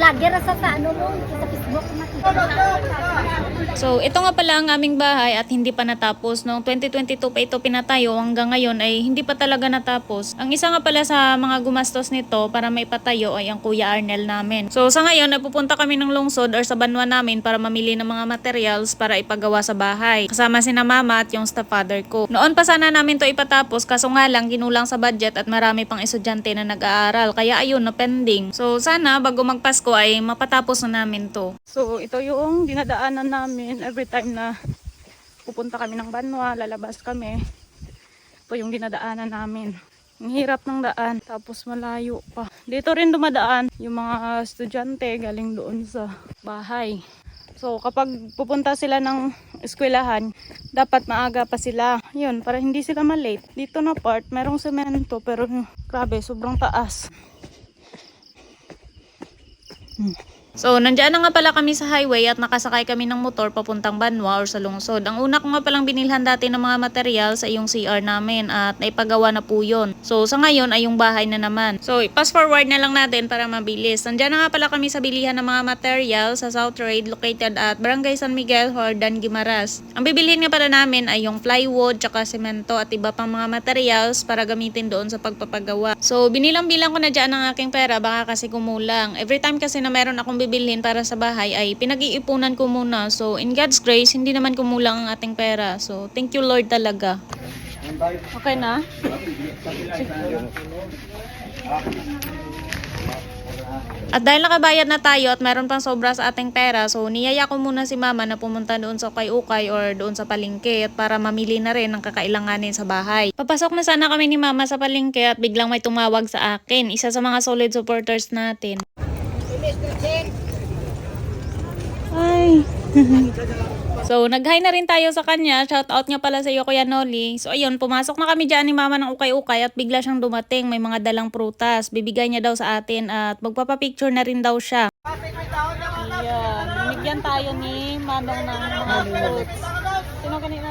vlogger sa sa ano mo, sa Facebook. So, ito nga pala ang aming bahay at hindi pa natapos. Noong 2022 pa ito pinatayo hanggang ngayon ay hindi pa talaga natapos. Ang isa nga pala sa mga gumastos nito para maipatayo ay ang Kuya Arnel namin. So, sa ngayon, napupunta kami ng lungsod or sa banwa namin para mamili ng mga materials para ipagawa sa bahay. Kasama si na mama at yung stepfather ko. Noon pa sana namin to ipatapos kaso nga lang ginulang sa budget at marami pang estudyante na nag-aaral. Kaya ayun, na pending. So, sana bago magpasko ay mapatapos na namin to. So, ito yung dinadaanan namin every time na pupunta kami ng Banwa, lalabas kami. Ito yung dinadaanan namin. Ang hirap ng daan, tapos malayo pa. Dito rin dumadaan yung mga estudyante galing doon sa bahay. So, kapag pupunta sila ng eskwelahan, dapat maaga pa sila. Yun, para hindi sila malate. Dito na part, merong semento, pero grabe, sobrang taas. Mm-hmm. So, nandiyan na nga pala kami sa highway at nakasakay kami ng motor papuntang Banwa or sa lungsod. Ang una ko nga palang binilhan dati ng mga material sa yung CR namin at naipagawa na po yun. So, sa ngayon ay yung bahay na naman. So, pass forward na lang natin para mabilis. Nandiyan na nga pala kami sa bilihan ng mga material sa South Trade located at Barangay San Miguel, Hordan, Guimaras. Ang bibilhin nga pala namin ay yung plywood, tsaka semento at iba pang mga materials para gamitin doon sa pagpapagawa. So, binilang-bilang ko na dyan ang aking pera baka kasi kumulang. Every time kasi na meron akong bibilhin para sa bahay ay pinag-iipunan ko muna. So, in God's grace, hindi naman kumulang ang ating pera. So, thank you Lord talaga. Okay na? At dahil nakabayad na tayo at meron pang sobra sa ating pera, so niyaya ko muna si mama na pumunta doon sa ukay-ukay or doon sa palengke para mamili na rin ng kakailanganin sa bahay. Papasok na sana kami ni mama sa palengke at biglang may tumawag sa akin, isa sa mga solid supporters natin. Ay. so, nag-hi na rin tayo sa kanya. Shout out niya pala sa iyo, Kuya Noli. So, ayun, pumasok na kami dyan ni Mama ng ukay-ukay at bigla siyang dumating. May mga dalang prutas. Bibigay niya daw sa atin at magpapapicture na rin daw siya. Ayan, binigyan tayo ni Manong ng mga fruits. Sino kanina?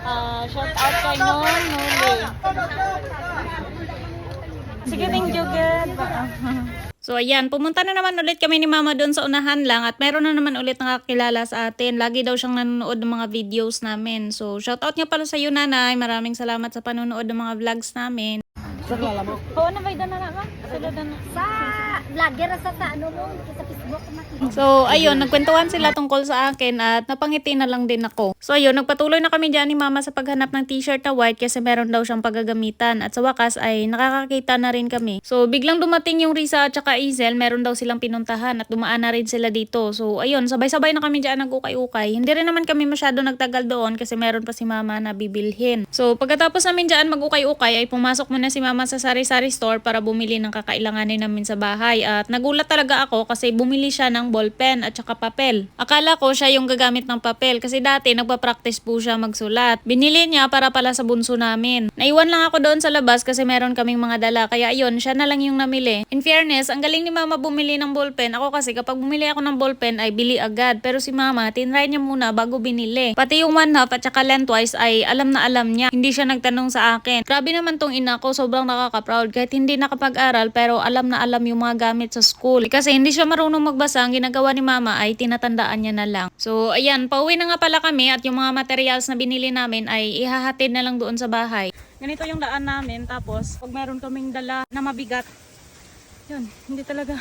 Ah, shout out kay Noli. Sige, thank you, good. So ayan, pumunta na naman ulit kami ni Mama doon sa unahan lang at meron na naman ulit nakakilala sa atin. Lagi daw siyang nanonood ng mga videos namin. So shoutout niya pala sa iyo nanay. Maraming salamat sa panonood ng mga vlogs namin. Oo, na ba na na Sila na Sa vlogger sa sa ano mo, sa Facebook makikita. So, ayun, nagkwentuhan sila tungkol sa akin at napangiti na lang din ako. So, ayun, nagpatuloy na kami dyan ni Mama sa paghanap ng t-shirt na white kasi meron daw siyang pagagamitan. At sa wakas ay nakakakita na rin kami. So, biglang dumating yung Risa at saka Izel, meron daw silang pinuntahan at dumaan na rin sila dito. So, ayun, sabay-sabay na kami dyan nag-ukay-ukay. Hindi rin naman kami masyado nagtagal doon kasi meron pa si Mama na bibilhin. So, pagkatapos namin dyan mag-ukay-ukay ay pumasok muna si Mama sa sari-sari store para bumili ng kakailanganin namin sa bahay. At nagulat talaga ako kasi bumili siya ng ballpen at saka papel. Akala ko siya yung gagamit ng papel kasi dati nagpa-practice po siya magsulat. Binili niya para pala sa bunso namin. Naiwan lang ako doon sa labas kasi meron kaming mga dala. Kaya ayun, siya na lang yung namili. In fairness, ang galing ni mama bumili ng ballpen. Ako kasi kapag bumili ako ng ballpen ay bili agad. Pero si mama, tinry niya muna bago binili. Pati yung one half at saka lengthwise ay alam na alam niya. Hindi siya nagtanong sa akin. Grabe naman tong ina ko, sobrang nakaka-proud. Kahit hindi nakapag-aral pero alam na alam yung mga gamit sa school. Kasi hindi siya marunong magbasa, ang ginagawa ni mama ay tinatandaan niya na lang. So ayan, pauwi na nga pala kami at yung mga materials na binili namin ay ihahatid na lang doon sa bahay. Ganito yung daan namin tapos pag meron kaming dala na mabigat, yun, hindi talaga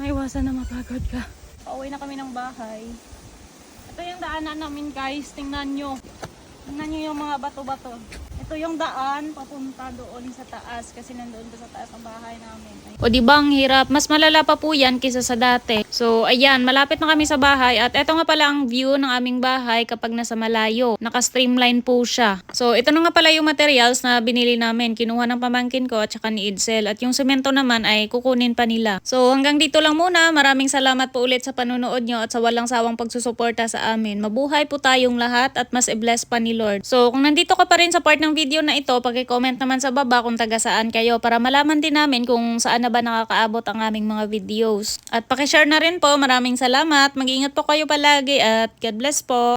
maiwasan na mapagod ka. Pauwi na kami ng bahay. Ito yung daanan namin guys, tingnan nyo. Tingnan nyo yung mga bato-bato. Ito yung daan papunta doon sa taas kasi nandoon pa sa taas ang bahay namin. O di ba ang hirap? Mas malala pa po yan kisa sa dati. So ayan, malapit na kami sa bahay at eto nga pala ang view ng aming bahay kapag nasa malayo. Naka-streamline po siya. So ito na nga pala yung materials na binili namin. Kinuha ng pamangkin ko at saka ni Idsel. At yung semento naman ay kukunin pa nila. So hanggang dito lang muna. Maraming salamat po ulit sa panonood nyo at sa walang sawang pagsusuporta sa amin. Mabuhay po tayong lahat at mas i-bless pa ni Lord. So kung nandito ka pa rin sa part ng video na ito, pag-comment naman sa baba kung taga saan kayo para malaman din namin kung saan na ba nakakaabot ang aming mga videos. At pakishare na rin po. Maraming salamat. Mag-ingat po kayo palagi at God bless po.